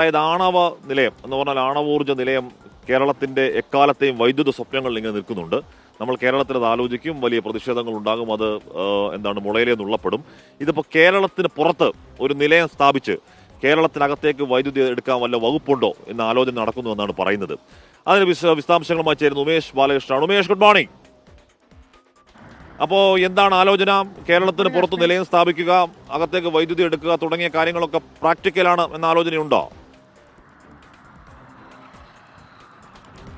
അതായത് ആണവ നിലയം എന്ന് പറഞ്ഞാൽ ആണവോർജ നിലയം കേരളത്തിന്റെ എക്കാലത്തെയും വൈദ്യുത സ്വപ്നങ്ങളിൽ ഇങ്ങനെ നിൽക്കുന്നുണ്ട്. നമ്മൾ കേരളത്തിൽ അത് ആലോചിക്കും വലിയ പ്രതിഷേധങ്ങൾ ഉണ്ടാകും അത് എന്താണ് മുളയിലേ നുള്ളപ്പെടും. ഇതിപ്പോൾ കേരളത്തിന് പുറത്ത് ഒരു നിലയം സ്ഥാപിച്ച് കേരളത്തിനകത്തേക്ക് വൈദ്യുതി എടുക്കാൻ വല്ല വകുപ്പുണ്ടോ എന്ന ആലോചന നടക്കുന്നു എന്നാണ് പറയുന്നത്. അതിന് വിശ വിശദാംശങ്ങളുമായി ചേരുന്നു ഉമേഷ് ബാലകൃഷ്ണൻ ഉമേഷ് ഗുഡ് മോർണിംഗ് അപ്പോൾ എന്താണ് ആലോചന? കേരളത്തിന് പുറത്ത് നിലയം സ്ഥാപിക്കുക അകത്തേക്ക് വൈദ്യുതി എടുക്കുക തുടങ്ങിയ കാര്യങ്ങളൊക്കെ പ്രാക്ടിക്കലാണ് എന്ന ആലോചനയുണ്ടോ?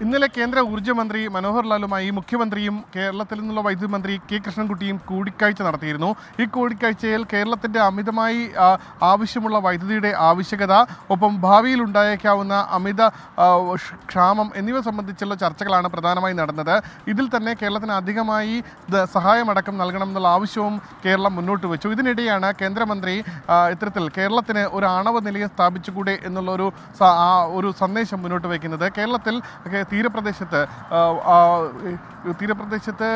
ഇന്നലെ കേന്ദ്ര ഊർജമന്ത്രി മനോഹർ ലാലുമായി മുഖ്യമന്ത്രിയും കേരളത്തിൽ നിന്നുള്ള വൈദ്യുതി മന്ത്രി കെ കൃഷ്ണൻകുട്ടിയും കൂടിക്കാഴ്ച നടത്തിയിരുന്നു. ഈ കൂടിക്കാഴ്ചയിൽ കേരളത്തിന്റെ അമിതമായി ആവശ്യമുള്ള വൈദ്യുതിയുടെ ആവശ്യകത ഒപ്പം ഭാവിയിൽ ഉണ്ടായേക്കാവുന്ന അമിത ക്ഷാമം എന്നിവ സംബന്ധിച്ചുള്ള ചർച്ചകളാണ് പ്രധാനമായി നടന്നത്. ഇതിൽ തന്നെ കേരളത്തിന് അധികമായി സഹായമടക്കം നൽകണമെന്നുള്ള ആവശ്യവും കേരളം മുന്നോട്ട് വെച്ചു. ഇതിനിടെയാണ് കേന്ദ്രമന്ത്രി ഇത്തരത്തിൽ കേരളത്തിന് ഒരു ആണവ നിലയം സ്ഥാപിച്ചുകൂടെ എന്നുള്ള ഒരു ഒരു സന്ദേശം മുന്നോട്ട് വയ്ക്കുന്നത്. കേരളത്തിൽ തീരപ്രദേശത്ത് തീരപ്രദേശത്ത്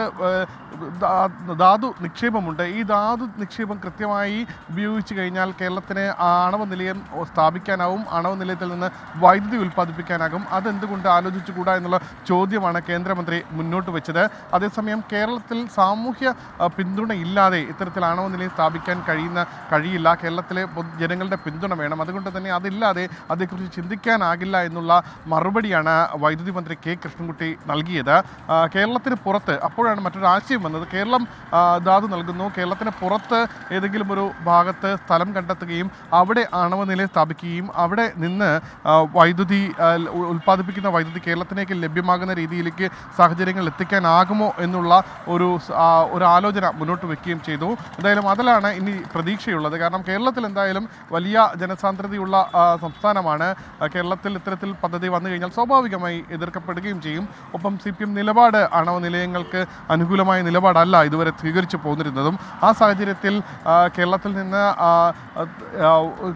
ധാതു നിക്ഷേപമുണ്ട്. ഈ ധാതു നിക്ഷേപം കൃത്യമായി ഉപയോഗിച്ച് കഴിഞ്ഞാൽ കേരളത്തിന് ആണവ നിലയം സ്ഥാപിക്കാനാവും ആണവ നിലയത്തിൽ നിന്ന് വൈദ്യുതി ഉൽപ്പാദിപ്പിക്കാനാകും. അതെന്തുകൊണ്ട് ആലോചിച്ചുകൂടാ എന്നുള്ള ചോദ്യമാണ് കേന്ദ്രമന്ത്രി മുന്നോട്ട് വെച്ചത്. അതേസമയം കേരളത്തിൽ സാമൂഹ്യ പിന്തുണയില്ലാതെ ഇത്തരത്തിൽ ആണവ നിലയം സ്ഥാപിക്കാൻ കഴിയുന്ന കഴിയില്ല. കേരളത്തിലെ ജനങ്ങളുടെ പിന്തുണ വേണം. അതുകൊണ്ട് തന്നെ അതില്ലാതെ അതേക്കുറിച്ച് ചിന്തിക്കാനാകില്ല എന്നുള്ള മറുപടിയാണ് വൈദ്യുതി മന്ത്രി കെ കൃഷ്ണൻകുട്ടി നൽകിയത്. കേരളത്തിന് പുറത്ത് അപ്പോഴാണ് മറ്റൊരു ആശയം വന്നത്. കേരളം ധാതു നൽകുന്നു. കേരളത്തിന് പുറത്ത് ഏതെങ്കിലും ഒരു ഭാഗത്ത് സ്ഥലം കണ്ടെത്തുകയും അവിടെ ആണവ നിലയം സ്ഥാപിക്കുകയും അവിടെ നിന്ന് വൈദ്യുതി ഉൽപ്പാദിപ്പിക്കുന്ന വൈദ്യുതി കേരളത്തിലേക്ക് ലഭ്യമാകുന്ന രീതിയിലേക്ക് സാഹചര്യങ്ങൾ എത്തിക്കാനാകുമോ എന്നുള്ള ഒരു ഒരു ആലോചന മുന്നോട്ട് വയ്ക്കുകയും ചെയ്തു. എന്തായാലും അതിലാണ് ഇനി പ്രതീക്ഷയുള്ളത്. കാരണം കേരളത്തിൽ എന്തായാലും വലിയ ജനസാന്ദ്രതയുള്ള സംസ്ഥാനമാണ്. കേരളത്തിൽ ഇത്തരത്തിൽ പദ്ധതി വന്നു കഴിഞ്ഞാൽ സ്വാഭാവികമായി എതിർക്കപ്പെടുകയും ചെയ്യും. ഒപ്പം സി പി എം നിലപാട് ആണവ നിലയങ്ങൾക്ക് അനുകൂലമായ നിലപാടല്ല ഇതുവരെ സ്വീകരിച്ചു പോന്നിരുന്നതും. ആ സാഹചര്യത്തിൽ കേരളത്തിൽ നിന്ന്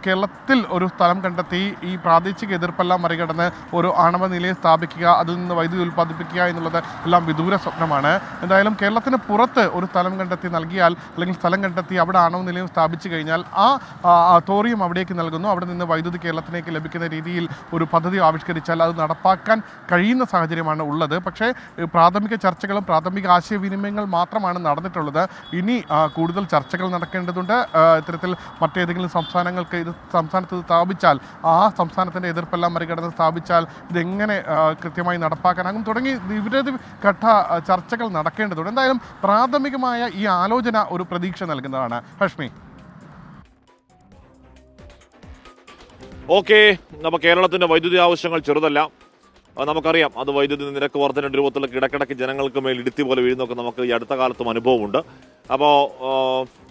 കേരളത്തിൽ ഒരു സ്ഥലം കണ്ടെത്തി ഈ പ്രാദേശിക എതിർപ്പെല്ലാം മറികടന്ന് ഒരു ആണവ നിലയം സ്ഥാപിക്കുക അതിൽ നിന്ന് വൈദ്യുതി ഉൽപ്പാദിപ്പിക്കുക എന്നുള്ളത് എല്ലാം വിദൂര സ്വപ്നമാണ്. എന്തായാലും കേരളത്തിന് പുറത്ത് ഒരു സ്ഥലം കണ്ടെത്തി നൽകിയാൽ അല്ലെങ്കിൽ സ്ഥലം കണ്ടെത്തി അവിടെ ആണവ നിലയം സ്ഥാപിച്ചു കഴിഞ്ഞാൽ ആ തോറിയം അവിടേക്ക് നൽകുന്നു. അവിടെ നിന്ന് വൈദ്യുതി കേരളത്തിലേക്ക് ലഭിക്കുന്ന രീതിയിൽ ഒരു പദ്ധതി ആവിഷ്കരിച്ചാൽ അത് നടപ്പാക്കാൻ കഴിയുന്ന സാഹചര്യമാണ് ഉള്ളത്. പക്ഷേ പ്രാഥമിക ചർച്ചകളും പ്രാഥമിക ആശയവിനിമയങ്ങൾ മാത്രമാണ് നടന്നിട്ടുള്ളത്. ഇനി കൂടുതൽ ചർച്ചകൾ നടക്കേണ്ടതുണ്ട്. ഇത്തരത്തിൽ മറ്റേതെങ്കിലും സംസ്ഥാനങ്ങൾക്ക് ഇത് സംസ്ഥാനത്ത് സ്ഥാപിച്ചാൽ ആ സംസ്ഥാനത്തിന്റെ എതിർപ്പെല്ലാം മറികടന്ന് സ്ഥാപിച്ചാൽ ഇതെങ്ങനെ കൃത്യമായി നടപ്പാക്കാനാകും തുടങ്ങി നിരവധി ഘട്ട ചർച്ചകൾ നടക്കേണ്ടതുണ്ട്. എന്തായാലും പ്രാഥമികമായ ഈ ആലോചന ഒരു പ്രതീക്ഷ നൽകുന്നതാണ്. ഹഷ്മി. ഓക്കെ അപ്പോൾ കേരളത്തിന്റെ വൈദ്യുതി ആവശ്യങ്ങൾ ചെറുതല്ല. നമുക്കറിയാം. അത് വൈദ്യുതി നിരക്ക് വർധന രൂപത്തിലുള്ള ഇടക്കിടക്ക് ജനങ്ങൾക്ക് മേൽ ഇടുത്തി പോലെ വീഴുന്നൊക്കെ നമുക്ക് ഈ അടുത്ത കാലത്തും അനുഭവമുണ്ട്. അപ്പോൾ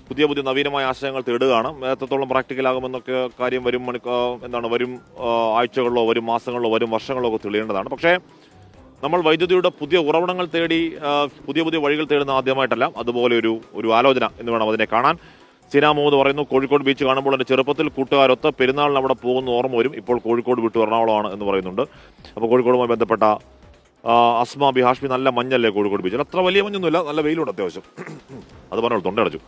പുതിയ പുതിയ നവീനമായ ആശയങ്ങൾ തേടുകയാണ്. എത്രത്തോളം പ്രാക്ടിക്കൽ ആകുമെന്നൊക്കെ കാര്യം വരും മണി ആ, എന്താണ് വരും ആഴ്ചകളിലോ വരും മാസങ്ങളിലോ വരും വർഷങ്ങളിലോ ഒക്കെ തെളിയേണ്ടതാണ്. പക്ഷേ നമ്മൾ വൈദ്യുതിയുടെ പുതിയ ഉറവിടങ്ങൾ തേടി പുതിയ പുതിയ വഴികൾ തേടുന്ന ആദ്യമായിട്ടല്ല. അതുപോലെ ഒരു ഒരു ആലോചന എന്ന് വേണം അതിനെ കാണാൻ. സീന മുഹമ്മദ് പറയുന്നു കോഴിക്കോട് ബീച്ച് കാണുമ്പോൾ എന്റെ ചെറുപ്പത്തിൽ കൂട്ടുകാരൊത്ത് പെരുന്നാളിന് അവിടെ പോകുന്ന ഓർമ്മ വരും. ഇപ്പോൾ കോഴിക്കോട് വിട്ടു എറണാകുളമാണ് എന്ന് പറയുന്നുണ്ട്. അപ്പോൾ കോഴിക്കോടുമായി ബന്ധപ്പെട്ട അസ്മ ബി ഹാഷ്മി നല്ല മഞ്ഞല്ലേ കോഴിക്കോട് ബീച്ചിൽ? അത്ര വലിയ മഞ്ഞൊന്നുമില്ല. നല്ല വെയിലുണ്ട് അത്യാവശ്യം. അത് പറഞ്ഞോളൂ തൊണ്ടടച്ചു